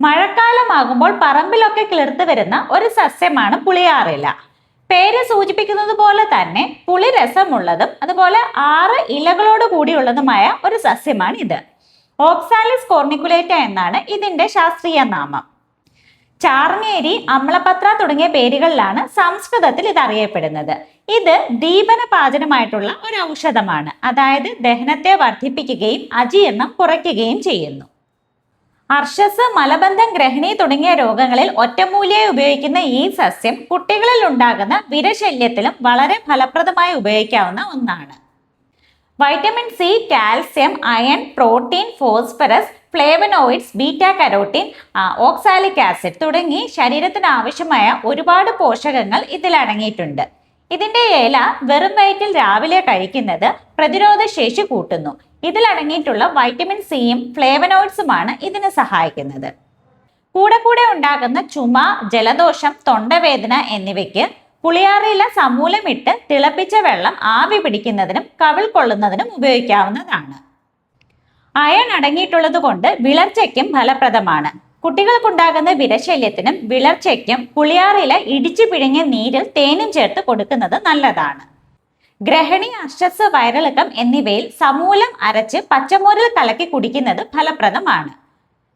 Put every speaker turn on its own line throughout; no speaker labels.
മഴക്കാലമാകുമ്പോൾ പറമ്പിലൊക്കെ കിളിർത്ത് വരുന്ന ഒരു സസ്യമാണ് പുളിയാറില. പേര് സൂചിപ്പിക്കുന്നത് പോലെ തന്നെ പുളി രസമുള്ളതും അതുപോലെ ആറ് ഇലകളോട് കൂടിയുള്ളതുമായ ഒരു സസ്യമാണ് ഇത്. ഓക്സാലിസ് കോർണിക്കുലേറ്റ എന്നാണ് ഇതിന്റെ ശാസ്ത്രീയ നാമം. ചാർമേരി അമ്ലപത്ര തുടങ്ങിയ പേരുകളിലാണ് സംസ്കൃതത്തിൽ ഇത് അറിയപ്പെടുന്നത്. ഇത് ദീപനപാചനമായിട്ടുള്ള ഒരു ഔഷധമാണ്. അതായത് ദഹനത്തെ വർദ്ധിപ്പിക്കുകയും അജീർണം കുറയ്ക്കുകയും ചെയ്യുന്നു. അർഷസ് മലബന്ധം ഗ്രഹിണി തുടങ്ങിയ രോഗങ്ങളിൽ ഒറ്റമൂലിയായി ഉപയോഗിക്കുന്ന ഈ സസ്യം കുട്ടികളിൽ ഉണ്ടാകുന്ന വിരശല്യത്തിലും വളരെ ഫലപ്രദമായി ഉപയോഗിക്കാവുന്ന ഒന്നാണ്. Vitamin C calcium iron protein phosphorus flavonoids beta carotene oxalic acid തുടങ്ങി ശരീരത്തിന് ആവശ്യമായ ഒരുപാട് പോഷകങ്ങൾ ഇതിൽ അടങ്ങിയിട്ടുണ്ട് ഇതിന്റെ ഇല വെറും വയറ്റിൽ രാവിലെ കഴിക്കുന്നത് പ്രതിരോധ ശേഷി കൂട്ടുന്നു. ഇതിലടങ്ങിയിട്ടുള്ള വൈറ്റമിൻ സിയും ഫ്ലേവനോയിഡ്സുമാണ് ഇതിന് സഹായിക്കുന്നത്. കൂടെ കൂടെ ഉണ്ടാകുന്ന ചുമ ജലദോഷം തൊണ്ടവേദന എന്നിവയ്ക്ക് പുളിയാറിയില സമൂലമിട്ട് തിളപ്പിച്ച വെള്ളം ആവി പിടിക്കുന്നതിനും കവിൾ കൊള്ളുന്നതിനും ഉപയോഗിക്കാവുന്നതാണ്. അയൺ അടങ്ങിയിട്ടുള്ളത് കൊണ്ട് വിളർച്ചയ്ക്കും ഫലപ്രദമാണ്. കുട്ടികൾക്കുണ്ടാകുന്ന വിരശല്യത്തിനും വിളർച്ചയ്ക്കും പുളിയാറില ഇടിച്ചു പിഴിഞ്ഞ നീരിൽ തേനും ചേർത്ത് കൊടുക്കുന്നത് നല്ലതാണ്. ഗ്രഹണി അർഷസ് വയറിളക്കം എന്നിവയിൽ സമൂലം അരച്ച് പച്ചമോരിൽ കലക്കി കുടിക്കുന്നത് ഫലപ്രദമാണ്.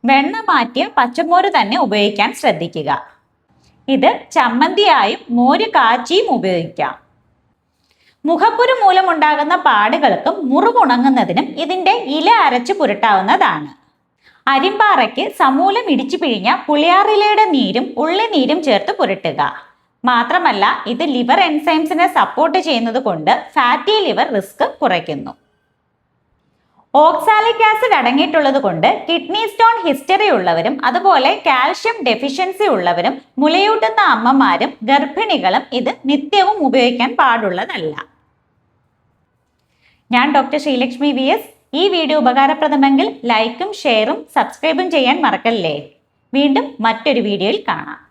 വെണ്ണ മാറ്റിയ പച്ചമോര് തന്നെ ഉപയോഗിക്കാൻ ശ്രദ്ധിക്കുക. ഇത് ചമ്മന്തിയായും മോര് കാച്ചിയും ഉപയോഗിക്കാം. മുഖക്കുരു മൂലമുണ്ടാകുന്ന പാടുകൾക്കും മുറിവുണങ്ങുന്നതിനും ഇതിന്റെ ഇല അരച്ച് പുരട്ടാവുന്നതാണ്. അരിമ്പാറയ്ക്ക് സമൂലം ഇടിച്ചു പിഴിഞ്ഞ പുളിയാറിലയുടെ നീരും ഉള്ളിനീരും ചേർത്ത് പുരട്ടുക. മാത്രമല്ല ഇത് ലിവർ എൻസൈംസിനെ സപ്പോർട്ട് ചെയ്യുന്നത് കൊണ്ട് ഫാറ്റി ലിവർ റിസ്ക് കുറയ്ക്കുന്നു. ഓക്സാലിക് ആസിഡ് അടങ്ങിയിട്ടുള്ളത് കൊണ്ട് കിഡ്നി സ്റ്റോൺ ഹിസ്റ്ററി ഉള്ളവരും അതുപോലെ കാൽഷ്യം ഡെഫിഷ്യൻസി ഉള്ളവരും മുലയൂട്ടുന്ന അമ്മമാരും ഗർഭിണികളും ഇത് നിത്യവും ഉപയോഗിക്കാൻ പാടുള്ളതല്ല. ഞാൻ ഡോക്ടർ ശ്രീലക്ഷ്മി വി എസ് ഈ വീഡിയോ ഉപകാരപ്രദമെങ്കിൽ ലൈക്കും ഷെയറും സബ്സ്ക്രൈബും ചെയ്യാൻ മറക്കല്ലേ? വീണ്ടും മറ്റൊരു വീഡിയോയിൽ കാണാം.